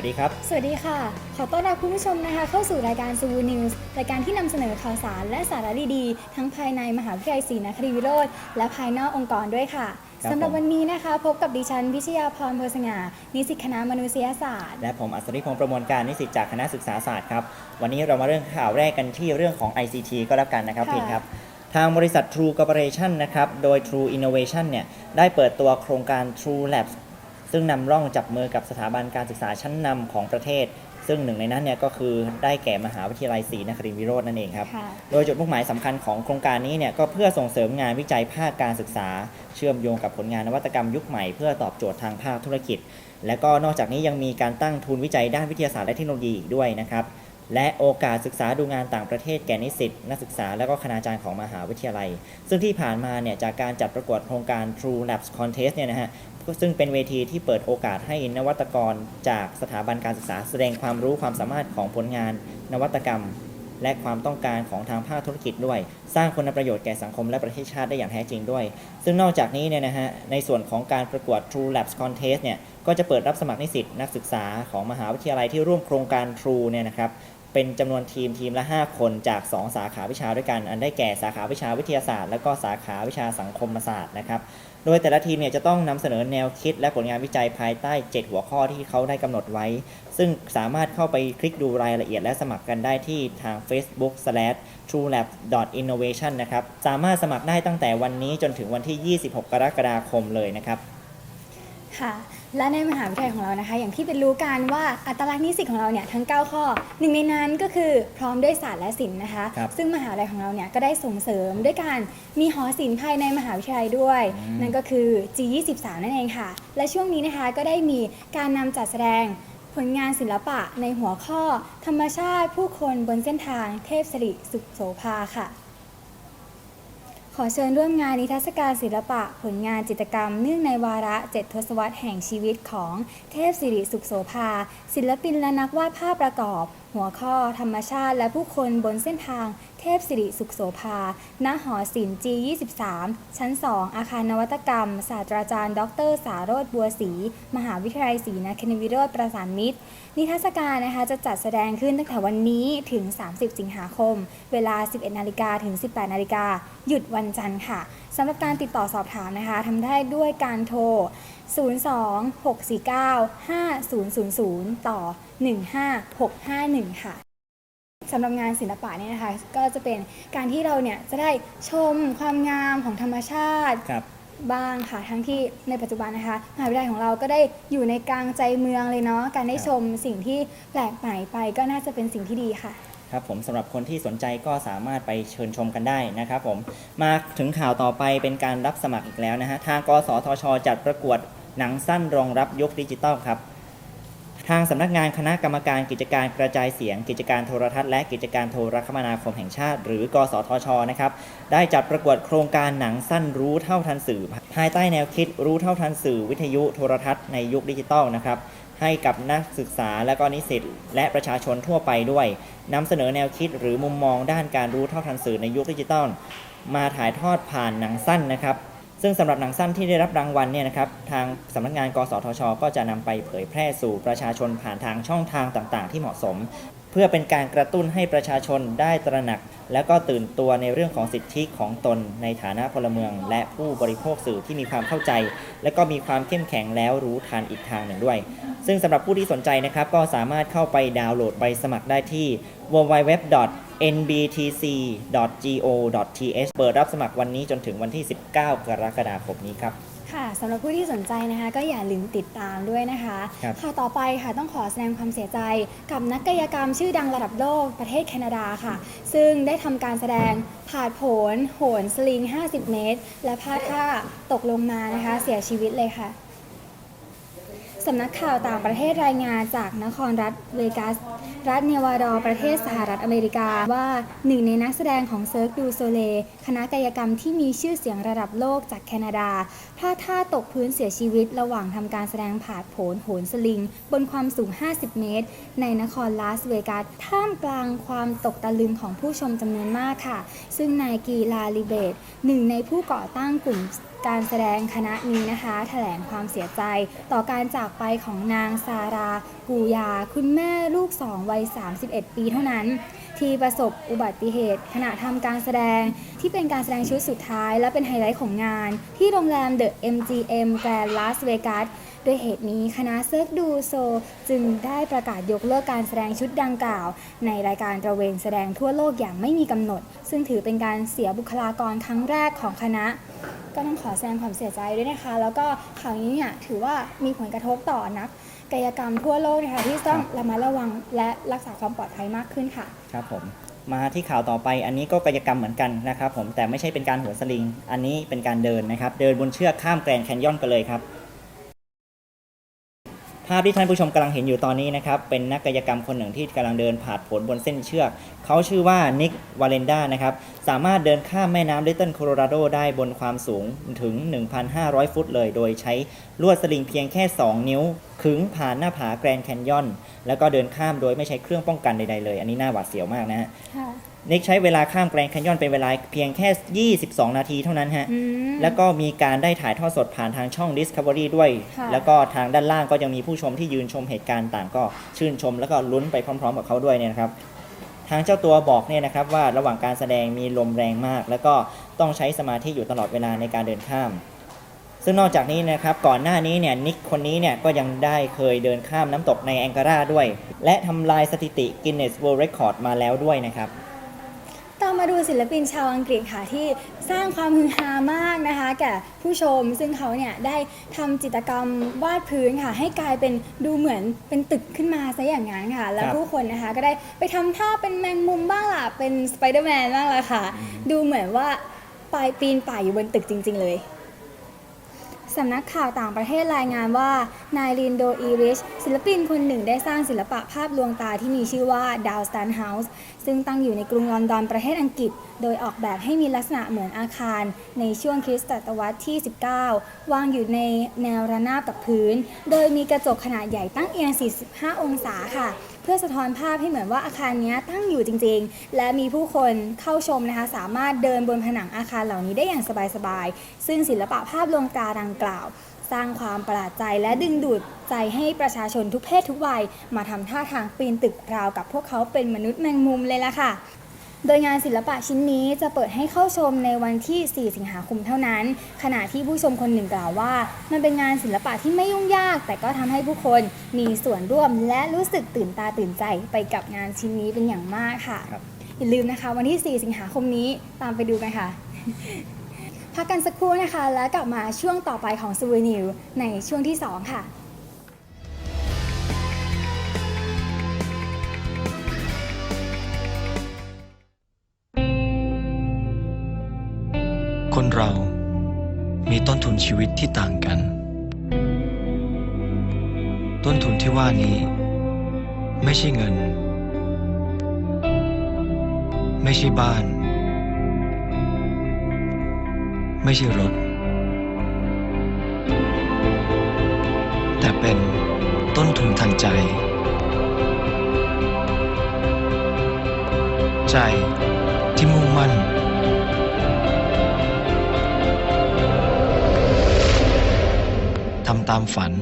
สวัสดีครับ สวัสดีค่ะ ขอต้อนรับคุณผู้ชมนะคะ เข้าสู่รายการซูนิวส์รายการที่นำเสนอข่าวสารและสาระดีๆ ทั้งภายในมหาวิทยาลัยศรีนครินทรวิโรธและภายนอกองค์กรด้วยค่ะครับสำหรับผมวันนี้นะคะ พบกับดิฉันพิชยาพรเพอสง่านิสิตคณะมนุษยศาสตร์ และผมอัศริพงษ์ประมวลการนิสิตจากคณะศึกษาศาสตร์ครับ วันนี้เรามาเรื่องข่าวแรกกันที่เรื่องของ ICT ก็แล้วกันนะครับค่ะพี่ครับทางบริษัท True Corporation นะครับ โดย True Innovation เนี่ย ได้เปิดตัวโครงการ True Labs ซึ่งนำร่องจับมือกับสถาบันการศึกษาชั้นนำของประเทศ ซึ่งหนึ่งในนั้นเนี่ยก็คือได้แก่มหาวิทยาลัยศรีนครินทรวิโรจน์นั่นเองครับ โดยจุดมุ่งหมายสำคัญของโครงการนี้เนี่ยก็เพื่อส่งเสริมงานวิจัยภาคการศึกษา เชื่อมโยงกับผลงานนวัตกรรมยุคใหม่ เพื่อตอบโจทย์ทางภาคธุรกิจ และก็นอกจากนี้ยังมีการตั้งทุนวิจัยด้านวิทยาศาสตร์และเทคโนโลยีอีกด้วยนะครับ และโอกาสศึกษาดูงานต่างประเทศแก่นิสิตนักศึกษาและก็คณาจารย์ของมหาวิทยาลัย ซึ่งที่ผ่านมาเนี่ยจากการจัดประกวดโครงการ True Labs Contest เนี่ยนะฮะซึ่งเป็นเวทีที่เปิดโอกาสให้นวัตกรจากสถาบันการศึกษาแสดงความรู้ความสามารถของผลงาน นวัตกรรม และความต้องการของทางภาคธุรกิจด้วย สร้างคุณประโยชน์แก่สังคมและประเทศชาติได้อย่างแท้จริงด้วย ซึ่งนอกจากนี้เนี่ยนะฮะในส่วนของการประกวด True Labs Contest เนี่ยก็จะเปิดรับสมัครนิสิตนักศึกษาของมหาวิทยาลัยที่ร่วมโครงการ True เนี่ยนะครับ เป็นจำนวนทีมทีมละ 5 คนจาก 2 สาขาวิชาด้วยกัน อันได้แก่สาขาวิชาวิทยาศาสตร์ และก็สาขาวิชาสังคมศาสตร์นะครับโดยแต่ละทีมเนี่ยจะต้องนำเสนอแนวคิดและผลงานวิจัยภายใต้ 7 หัวข้อที่เขาได้กำหนดไว้ ซึ่งสามารถเข้าไปคลิกดูรายละเอียดและสมัครกันได้ที่ทาง Facebook truelab innovation นะครับ สามารถสมัครได้ตั้งแต่วันนี้จนถึงวันที่ 26 กรกฎาคมเลยนะครับ ค่ะ และในมหาวิทยาลัยของเรานะคะ อย่างที่เป็นรู้กันว่าอัตลักษณ์นิสิตของเราเนี่ยทั้ง 9 ข้อหนึ่งในนั้นก็คือพร้อมด้วยศาสตร์และศิลป์นะคะ ครับซึ่งมหาวิทยาลัยของเราเนี่ยก็ได้ส่งเสริมด้วยการมีหอศิลป์ภายในมหาวิทยาลัยด้วย อืม นั่นก็คือ G23 นั่นเองค่ะ และช่วงนี้นะคะก็ได้มีการนำจัดแสดงผลงานศิลปะในหัวข้อ ธรรมชาติผู้คนบนเส้นทางเทพสิริสุขโสภาค่ะ ขอเชิญร่วมงานนิทรรศการศิลปะผลงานจิตรกรรม เนื่องในวาระเจ็ดทศวรรษแห่งชีวิตของเทพสิริสุขโสภา ศิลปินและนักวาดภาพประกอบ หัวข้อธรรมชาติและผู้คนบนเส้นทาง เทพสิริสุขโสภา ณ หอศิลป์ G23 ชั้น 2 อาคารนวัตกรรม ศาสตราจารย์ ดร สารโรธบัวศรี มหาวิทยาลัยศรีนครินทรวิโรธประสานมิตร นิทรรศการนะคะจะจัดแสดงขึ้นตั้งแต่วันนี้ถึง 30 สิงหาคม เวลา 11 นาฬิกาถึง 18 นาฬิกา หยุดวันจันทร์ค่ะสำหรับการติดต่อสอบถามนะคะทำได้ด้วยการโทร 02-649-5000 ต่อ 15651 ค่ะ สำหรับงานศิลปะเนี่ยนะคะก็จะเป็นการที่เราเนี่ยจะได้ชมความงามของธรรมชาติ ครับ บ้างค่ะทั้งที่ในปัจจุบันนะคะมหาวิทยาลัยของเราก็ได้อยู่ในกลางใจเมืองเลยเนาะการได้ครับ ชมสิ่งที่แปลกใหม่ไปก็น่าจะเป็นสิ่งที่ดีค่ะ ครับผมสำหรับคนที่สนใจก็สามารถไปเชิญชมกันได้นะครับผมมาถึงข่าวต่อไปเป็นการรับสมัครอีกแล้วนะฮะทางกสทช จัดประกวดหนังสั้นรองรับยุคดิจิตอลครับ ทางสำนักงานคณะกรรมการกิจการกระจายเสียง กิจการโทรทัศน์และกิจการโทรคมนาคมแห่งชาติ หรือกสทชนะครับได้จัดประกวดโครงการหนังสั้นรู้เท่าทันสื่อ ภายใต้แนวคิดรู้เท่าทันสื่อ วิทยุโทรทัศน์ในยุคดิจิตอลนะครับให้กับนักศึกษาและก็นิสิตและประชาชนทั่วไปด้วยนำเสนอแนวคิดหรือมุมมองด้านการรู้เท่าทันสื่อในยุคดิจิตอลมาถ่ายทอดผ่านหนังสั้นนะครับ ซึ่งสำหรับหนังสั้นที่ได้รับรางวัลเนี่ยนะครับทางสำนักงาน กสทช ก็จะนำไปเผยแพร่สู่ประชาชนผ่านทางช่องทางต่าง ๆ ที่เหมาะสม เพื่อเป็นการกระตุ้นให้ประชาชนได้ตระหนัก และก็ตื่นตัวในเรื่องของสิทธิของตนในฐานะพลเมือง และผู้บริโภคสื่อที่มีความเข้าใจ และก็มีความเข้มแข็งแล้วรู้ทันอีกทางหนึ่งด้วย ซึ่งสำหรับผู้ที่สนใจนะครับ ก็สามารถเข้าไปดาวน์โหลดใบสมัครได้ที่ www.nbtc.go.th เปิดรับสมัครวันนี้จนถึงวันที่ 19 กรกฎาคมนี้ครับ ค่ะสำหรับผู้ที่สนใจนะคะ ก็อย่าลืมติดตามด้วยนะคะครับ ข่าวต่อไปค่ะต้องขอแสดงความเสียใจกับนักกายกรรมชื่อดังระดับโลกประเทศแคนาดาค่ะ ซึ่งได้ทำการแสดงผาดโผนโหนสลิง 50 เมตร และพลาดท่าตกลงมานะคะ เสียชีวิตเลยค่ะ สำนักข่าวต่างประเทศรายงานจากนครรัฐเวกัส รัฐเนวาดาประเทศสหรัฐอเมริกาว่าหนึ่งในนักแสดงของเซิร์กดูโซเล คณะกายกรรมที่มีชื่อเสียงระดับโลกจากแคนาดาพลาดท่าตกพื้นเสียชีวิตระหว่างทำการแสดงผาดโผนโหนสลิง บนความสูง 50 เมตร ในนครลาสเวกัส ท่ามกลางความตกตะลึงของผู้ชมจำนวนมากค่ะ ซึ่งนายกีลาลิเบตหนึ่งในผู้ก่อตั้งกลุ่ม การแสดงคณะนี้นะคะแถลงความเสียใจต่อการจากไปของนางซารา กูยา คุณแม่ลูกสองวัย 31 ปีเท่านั้น ที่ประสบอุบัติเหตุ ขณะทำการแสดงที่เป็นการแสดงชุดสุดท้าย และเป็นไฮไลท์ของงาน ที่โรงแรม The MGM Grand Las Vegas ด้วยเหตุนี้คณะเซิร์กดูโซ จึงได้ประกาศยกเลิกการแสดงชุดดังกล่าว ในรายการตระเวนแสดงทั่วโลกอย่างไม่มีกำหนด ซึ่งถือเป็นการเสียบุคลากรครั้งแรกของคณะ ก็ต้องขอแสดงความเสียใจด้วยนะคะ แล้วก็ข่าวนี้เนี่ยถือว่ามีผลกระทบต่อนักกายกรรมทั่วโลกนะคะที่ต้องระมัดระวังและรักษาความปลอดภัยมากขึ้นค่ะ ครับผม มาที่ข่าวต่อไปอันนี้ก็กายกรรมเหมือนกันนะครับผมแต่ไม่ใช่เป็นการโหัวสลิง อันนี้เป็นการเดินนะครับ เดินบนเชือกข้ามแกรนด์แคนยอนกันเลยครับ ภาพที่ท่านผู้ชมกำลังเห็นอยู่ตอนนี้นะครับ เป็นนักกายกรรมคนหนึ่งที่กำลังเดินผ่านผลบนเส้นเชือก เขาชื่อว่านิกวาเลนดานะครับ สามารถเดินข้ามแม่น้ำลิตเติ้ลโคโลราโดได้บนความสูงถึง 1,500 ฟุตเลย โดยใช้ลวดสลิงเพียงแค่ 2 นิ้วขึงผ่านหน้าผาแกรนด์แคนยอน แล้วก็เดินข้ามโดยไม่ใช้เครื่องป้องกันใดๆเลย อันนี้น่าหวาดเสียวมากนะฮะค่ะ นิกใช้เวลาข้ามแกรนด์แคนยอนเป็นเวลาเพียงแค่ 22 นาทีเท่านั้นฮะอืมแล้วก็มีการได้ถ่ายทอดสดผ่านทางช่อง Discovery ด้วยค่ะแล้วก็ทางด้านล่างก็ยังมีผู้ชมที่ยืนชมเหตุการณ์ต่างก็ชื่นชม แล้วก็ลุ้นไปพร้อม ๆ กับเขาด้วยเนี่ยนะครับทางเจ้าตัวบอกเนี่ยนะครับว่าระหว่างการแสดงมีลมแรงมาก แล้วก็ต้องใช้สมาธิอยู่ตลอดเวลาในการเดินข้าม ซึ่งนอกจากนี้นะครับก่อนหน้านี้เนี่ยนิกคนนี้เนี่ยก็ยังได้เคยเดินข้ามน้ำตกในแองการาด้วย และทำลายสถิติ Guinness World Record มาแล้วด้วยนะครับ ต่อมาดูศิลปินชาวอังกฤษค่ะที่สร้างความฮือฮามากนะคะ แก่ผู้ชมซึ่งเขาเนี่ยได้ทำจิตรกรรมวาดพื้นค่ะ ให้กลายเป็นดูเหมือนเป็นตึกขึ้นมาซะอย่างนั้นค่ะ แล้วครับผู้คนนะคะก็ได้ไปทำท่าเป็นแมงมุมบ้างล่ะเป็นสไปเดอร์แมนบ้างละค่ะ ดูเหมือนว่าปลายปีนป่ายอยู่บนตึกจริง ๆ เลย สำนักข่าวต่างประเทศรายงานว่า นายลินโดอีริช ศิลปินคนหนึ่งได้สร้างศิลปะภาพลวงตาที่มีชื่อว่าดาวสตันเฮาส์ซึ่งตั้งอยู่ในกรุงลอนดอนประเทศอังกฤษ โดยออกแบบให้มีลักษณะเหมือนอาคาร ในช่วงคริสตศตวรรษที่ 19 วางอยู่ในแนวระนาบกับพื้น โดยมีกระจกขนาดใหญ่ตั้งเอียง 45 องศาค่ะ เพื่อสะท้อนภาพให้เหมือนว่าอาคารนี้ตั้งอยู่จริงๆ และมีผู้คนเข้าชมนะคะ สามารถเดินบนผนังอาคารเหล่านี้ได้อย่างสบายๆ ซึ่งศิลปะภาพลวงตาดังกล่าว สร้างความประหลาดใจและดึงดูดใจให้ประชาชนทุกเพศทุกวัย มาทำท่าทางปีนตึกราวกับพวกเขาเป็นมนุษย์แมงมุมเลยล่ะค่ะ โดยงานศิลปะชิ้นนี้จะเปิดให้เข้าชมในวันที่ 4 สิงหาคมเท่านั้น ขณะที่ผู้ชมคนหนึ่งกล่าวว่า มันเป็นงานศิลปะที่ไม่ยุ่งยาก แต่ก็ทำให้ผู้คนมีส่วนร่วมและรู้สึกตื่นตาตื่นใจไปกับงานชิ้นนี้เป็นอย่างมากค่ะครับอย่าลืมนะคะ วันที่ 4 สิงหาคมนี้ตามไปดูกันค่ะ พักกันสักครู่นะคะ แล้วกลับมาช่วงต่อไปของซูเวนิวในช่วงที่ 2 ค่ะ ชีวิตที่ต่างกัน ต้นทุนที่ว่านี้ ไม่ใช่เงิน ไม่ใช่บ้าน ไม่ใช่รถ แต่เป็นต้นทุนทางใจ ใจที่มุ่งมั่น ตามฝัน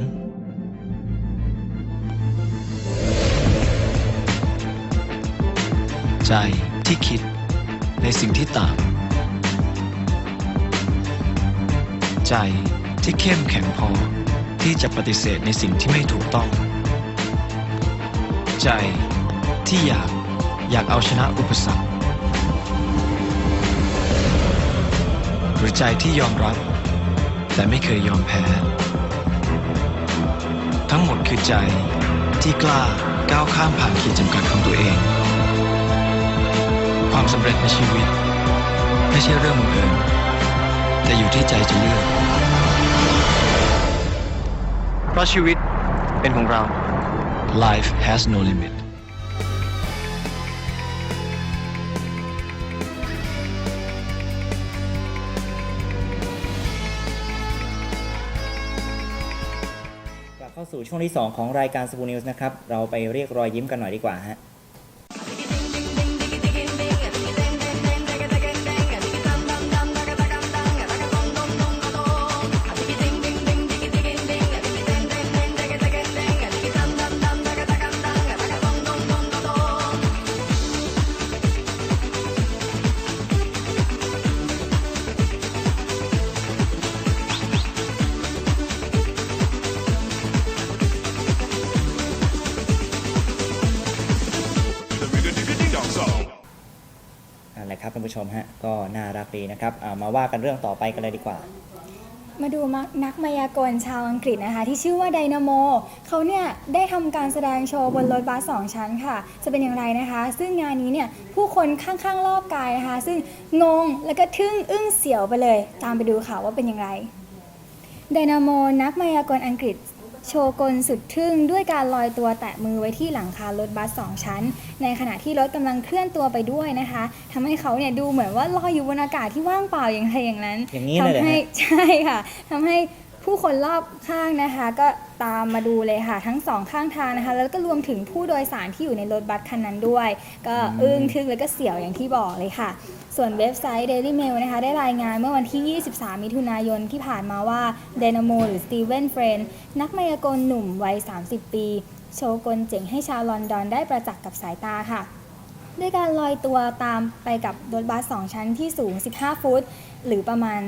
ใจที่คิดในสิ่งที่ต่าง ใจที่เข้มแข็งพอที่จะปฏิเสธในสิ่งที่ไม่ถูกต้อง ใจที่อยากอยากเอาชนะอุปสรรคหรือใจที่ยอมรับ แต่ไม่เคยยอมแพ้ ทั้งหมดคือใจที่กล้าก้าวข้ามผ่านขีดจำกัดของตัวเอง ความสำเร็จในชีวิต ไม่ใช่เรื่องบังเอิญแต่อยู่ที่ใจจะเลือก เพราะชีวิตเป็นของเรา Life has no limit สู่ช่วงที่ 2 ของรายการสปูนิวส์นะครับ เราไปเรียกรอยยิ้มกันหน่อยดีกว่าฮะ ชมฮะก็น่ารักดีนะครับามาว่ากันเรื่องต่อไปกันเลยดีกว่า มาดูนักมายากลชาวอังกฤษนะคะ ที่ชื่อว่าไดนาโมเขาเนี่ยได้ทำการแสดงโชว์บนรถบัสสองชั้นค่ะ จะเป็นอย่างไรนะคะ ซึ่งงานนี้เนี่ยผู้คนข้างๆรอบกายนะคะ ซึ่งงงแล้วก็ทึ่งอึ้งเสียวไปเลย ตามไปดูค่ะว่าเป็นอย่างไรไดนาโมนักมายากลอังกฤษ โชว์กลสุดทึ่งด้วยการลอยตัวแตะมือไว้ที่หลังคารถบัสสองชั้น ในขณะที่รถกำลังเคลื่อนตัวไปด้วยนะคะทำให้เขาเนี่ยดูเหมือนว่าลอยอยู่บนอากาศที่ว่างเปล่าอย่างไรอย่างนั้นอย่างนี้เลยเหรอทำให้ฮะใช่ค่ะทำให้ ผู้คนรอบข้างนะคะ ก็ตามมาดูเลยค่ะ ทั้งสองข้างทางนะคะ แล้วก็รวมถึงผู้โดยสารที่อยู่ในรถบัสคันนั้นด้วย ก็อึ้งทึ่งแล้วก็เสียวอย่างที่บอกเลยค่ะ ส่วนเว็บไซต์ Daily Mail นะคะ ได้รายงานเมื่อวันที่ 23 มิถุนายนที่ผ่านมาว่าเดนโมหรือสตีเวนเฟรนนักมายากลหนุ่มวัย 30 ปี โชว์กลเจ๋งให้ชาวลอนดอนได้ประจักษ์กับสายตาค่ะด้วยการลอยตัวตามไปกับรถบัส 2 ชั้นที่สูง 15 ฟุต หรือประมาณ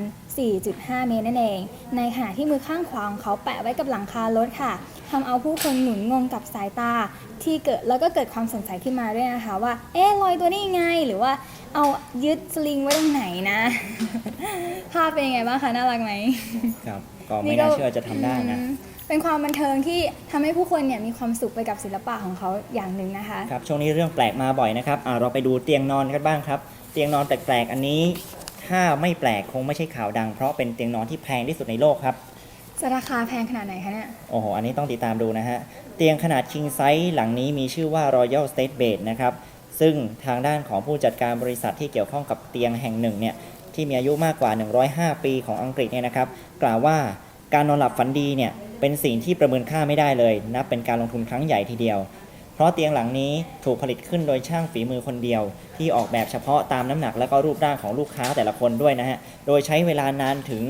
4.5 เมตรนั่นเอง ในขณะที่มือข้างขวาของเขาแปะไว้กับหลังคารถค่ะทำเอาผู้คนหนุนงงกับสายตา ที่เกิดแล้วก็เกิดความสงสัยขึ้นมาด้วยนะคะว่า เอ๊ะลอยตัวได้ยังไง หรือว่าเอายึดสลิงไว้ตรงไหนนะ ภาพเป็นยังไงบ้างคะน่ารักไหมครับก็ไม่น่าเชื่อจะทำได้นะอืมเป็นความบันเทิงที่ทำให้ผู้คนเนี่ยมีความสุขไปกับศิลปะของเขาอย่างหนึ่งนะคะครับช่วงนี้เรื่องแปลกมาบ่อยนะครับอ่าเราไปดูเตียงนอนกันบ้างครับ เตียงนอนแปลกๆอันนี้ ถ้าไม่แปลกคงไม่ใช่ข่าวดัง เพราะเป็นเตียงนอนที่แพงที่สุดในโลกครับ จะราคาแพงขนาดไหนคะเนี่ย โอ้โห อันนี้ต้องติดตามดูนะฮะ เตียงขนาด king size หลังนี้มีชื่อว่า Royal State Bed นะครับ ซึ่งทางด้านของผู้จัดการบริษัทที่เกี่ยวข้องกับเตียงแห่งหนึ่งเนี่ยที่มีอายุมากกว่า 105 ปีของอังกฤษเนี่ยนะครับ กล่าวว่าการนอนหลับฝันดีเนี่ยเป็นสิ่งที่ประเมินค่าไม่ได้เลย นับเป็นการลงทุนครั้งใหญ่ทีเดียวเพ ราะเตียงหลังนี้ถูกผลิตขึ้นโดยช่างฝีมือคนเดียว ที่ออกแบบเฉพาะตามน้ำหนักและก็รูปร่างของลูกค้าแต่ละคนด้วยนะฮะ โดยใช้เวลานานถึง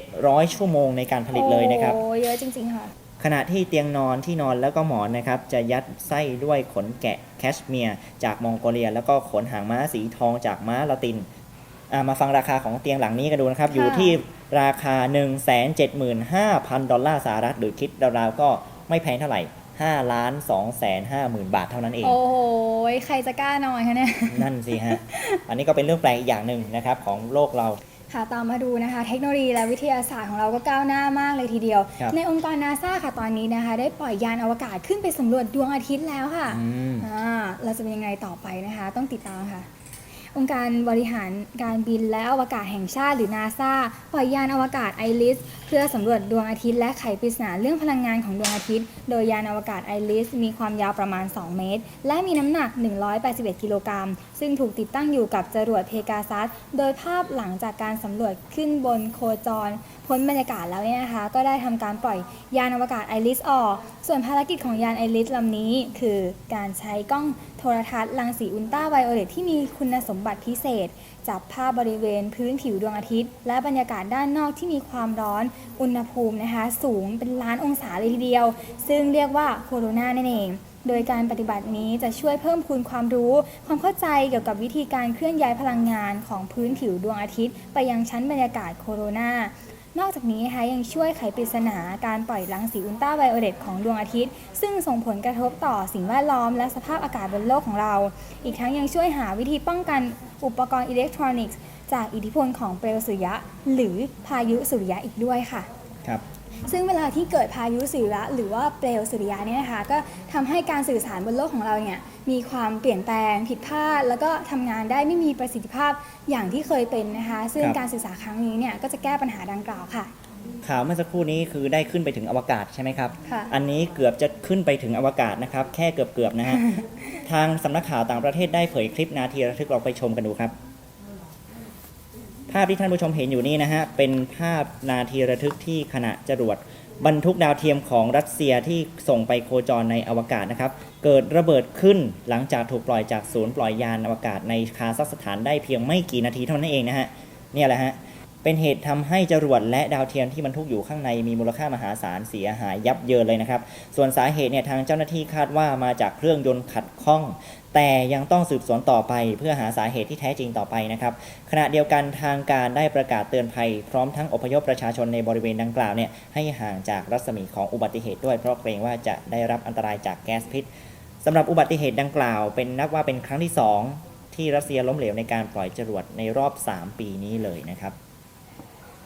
700 ชั่วโมงในการผลิตเลยนะครับ โอ้เยอะจริง ๆ ค่ะ ขณะที่เตียงนอนที่นอนแล้วก็หมอนนะครับ จะยัดไส้ด้วยขนแกะแคชเมียร์จากมองโกเลีย แล้วก็ขนหางม้าสีทองจากม้าละตินอ่ามาฟังราคาของเตียงหลังนี้กันดูนะครับค่ะอยู่ที่ราคา 175,000 ดอลลาร์สหรัฐ หรือคิดราวๆก็ไม่แพงเท่าไหร่ 5ล้าน2แสน5หมื่นบาทเท่านั้นเอง โอ้โหใครจะกล้านอนคะเนี่ย นั่นสิฮะ อันนี้ก็เป็นเรื่องแปลกอีกอย่างหนึ่งนะครับของโลกเราค่ะตามมาดูนะคะ เทคโนโลยีและวิทยาศาสตร์ของเราก็ก้าวหน้ามากเลยทีเดียวครับในองค์กรนาซาค่ะตอนนี้นะคะ ได้ปล่อยยานอวกาศขึ้นไปสำรวจดวงอาทิตย์แล้วค่ะอืมอ่าเราจะเป็นยังไงต่อไปนะคะ ต้องติดตามค่ะ องค์การบริหารการบินและอวกาศแห่งชาติหรือนาซาปล่อยยานอวกาศไอริสเพื่อสำรวจดวงอาทิตย์และไขปริศนาเรื่องพลังงานของดวงอาทิตย์ โดยยานอวกาศไอริสมีความยาวประมาณ 2 เมตร และมีน้ำหนัก 181 กิโลกรัม ซึ่งถูกติดตั้งอยู่กับจรวดเพกาซัส โดยภาพหลังจากการสำรวจขึ้นบนโคจร พ้นบรรยากาศแล้วเนี่ยนะคะ ก็ได้ทำการปล่อยยานอวกาศไอริสออก ส่วนภารกิจของยานไอริสลำนี้ คือการใช้กล้อง ทรทัศน์รังสีอุลตราไวโอเลตที่มีคุณสมบัติพิเศษ จับภาพบริเวณพื้นผิวดวงอาทิตย์ และบรรยากาศด้านนอกที่มีความร้อนอุณหภูมินะคะ สูงเป็นล้านองศาเลยทีเดียว ซึ่งเรียกว่าโคโรนานั่นเองโดยการปฏิบัตินี้จะช่วยเพิ่มพูนความรู้ ความเข้าใจเกี่ยวกับวิธีการเคลื่อนย้ายพลังงานของพื้นผิวดวงอาทิตย์ ไปยังชั้นบรรยากาศโคโรนา นอกจากนี้นะคะยังช่วยไขปริศนาการปล่อยรังสีอุลตราไวโอเลตของดวงอาทิตย์ ซึ่งส่งผลกระทบต่อสิ่งแวดล้อมและสภาพอากาศบนโลกของเรา อีกทั้งยังช่วยหาวิธีป้องกันอุปกรณ์อิเล็กทรอนิกส์ จากอิทธิพลของเปลวสุริยะ หรือพายุสุริยะอีกด้วยค่ะ ครับ ซึ่งเวลาที่เกิดพายุสุริยะหรือว่าเปลวสุริยะเนี่ยนะคะ ก็ทำให้การสื่อสารบนโลกของเราเนี่ยมีความเปลี่ยนแปลงผิดพลาด แล้วก็ทำงานได้ไม่มีประสิทธิภาพอย่างที่เคยเป็นนะคะ ซึ่งครับการศึกษาครั้งนี้เนี่ยก็จะแก้ปัญหาดังกล่าวค่ะข่าวเมื่อสักครู่นี้คือได้ขึ้นไปถึงอวกาศใช่ไหมครับค่ะอันนี้เกือบจะขึ้นไปถึงอวกาศนะครับ แค่เกือบๆนะฮะ ทางสำนักข่าวต่างประเทศได้เผยคลิปนาทีระทึกเราไปชมกันดูครับ ภาพที่ท่านผู้ชมเห็นอยู่นี่นะฮะ เป็นภาพนาทีระทึกที่ขณะจรวดบรรทุกดาวเทียมของรัสเซียที่ส่งไปโคจรในอวกาศนะครับ เกิดระเบิดขึ้นหลังจากถูกปล่อยจากศูนย์ปล่อยยานอวกาศในคาซัคสถานได้เพียงไม่กี่นาทีเท่านั้นเองนะฮะ เนี่ยแหละฮะ เป็นเหตุทำให้จรวดและดาวเทียมที่บรรทุกอยู่ข้างในมีมูลค่ามหาศาลเสียหายยับเยินเลยนะครับ ส่วนสาเหตุเนี่ยทางเจ้าหน้าที่คาดว่ามาจากเครื่องยนต์ขัดข้อง แต่ยังต้องสืบสวนต่อไปเพื่อหาสาเหตุที่แท้จริงต่อไปนะครับ ขณะเดียวกันทางการได้ประกาศเตือนภัย พร้อมทั้งอพยพประชาชนในบริเวณดังกล่าวเนี่ยให้ห่างจากรัศมีของอุบัติเหตุด้วยเพราะเกรงว่าจะได้รับอันตรายจากแก๊สพิษสำหรับอุบัติเหตุดังกล่าว เป็นนับว่าเป็นครั้งที่สองที่รัสเซียล้มเหลวในการปล่อยจรวดในรอบ 3 ปีนี้เลยนะครับ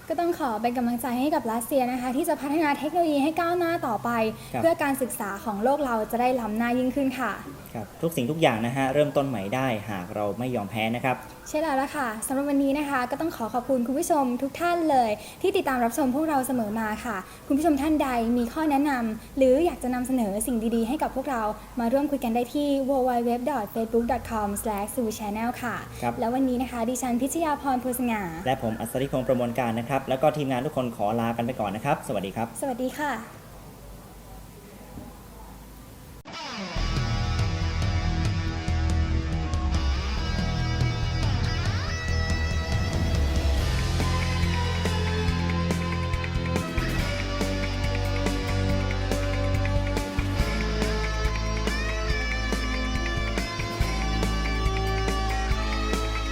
ก็ต้องขอเป็นกำลังใจให้กับรัสเซียนะคะ ที่จะพัฒนาเทคโนโลยีให้ก้าวหน้าต่อไป ครับ เพื่อการศึกษาของโลกเราจะได้ล้ำหน้ายิ่งขึ้นค่ะ ครับทุกสิ่งทุกอย่างนะฮะเริ่มต้นใหม่ได้หากเราไม่ยอมแพ้นะครับ ใช่แล้วล่ะค่ะสำหรับวันนี้นะคะ ก็ต้องขอขอบคุณคุณผู้ชมทุกท่านเลย ที่ติดตามรับชมพวกเราเสมอมาค่ะ คุณผู้ชมท่านใดมีข้อแนะนำหรืออยากจะนำเสนอสิ่งดีๆ ให้กับพวกเรามาร่วมคุยกันได้ที่ www.facebook.com/suchannel ค่ะ ครับ แล้ววันนี้นะคะดิฉันพิชยาพรภูสง่าและผมอัศริพงศ์ประมวลการนะครับ แล้วก็ทีมงานทุกคนขอลากันไปก่อนนะครับ สวัสดีครับ สวัสดีค่ะ